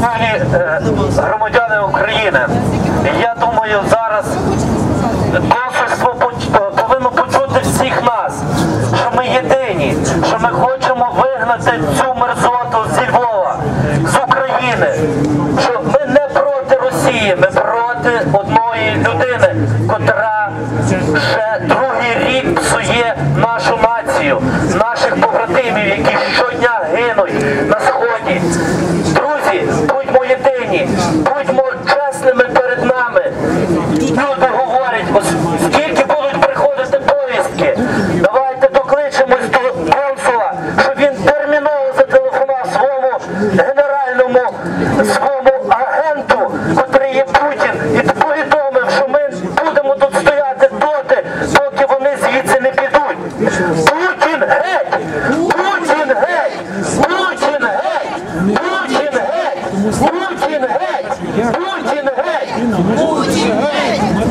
Шановні е, громадяни України, я думаю, зараз консульство поч- повинно почути всіх нас, що ми єдині, що ми хочемо вигнати цю мерзоту зі Львова, з України, що ми не проти Росії, ми проти одної людини, котра ще другий рік псує нашу націю, наших побратимів, які щодня гинуть на сході. Будьмо чесними перед нами. Люди говорять, скільки будуть приходити повістки. Давайте докличемось до консула, щоб він терміново зателефонував своєму генеральному своєму агенту, котрий є Путін, і повідомив, що ми будемо тут стояти доти, поки вони звідси не підуть. Путін геть! Путін геть! Путін геть! Путін геть! Путін геть! in the head. In the head.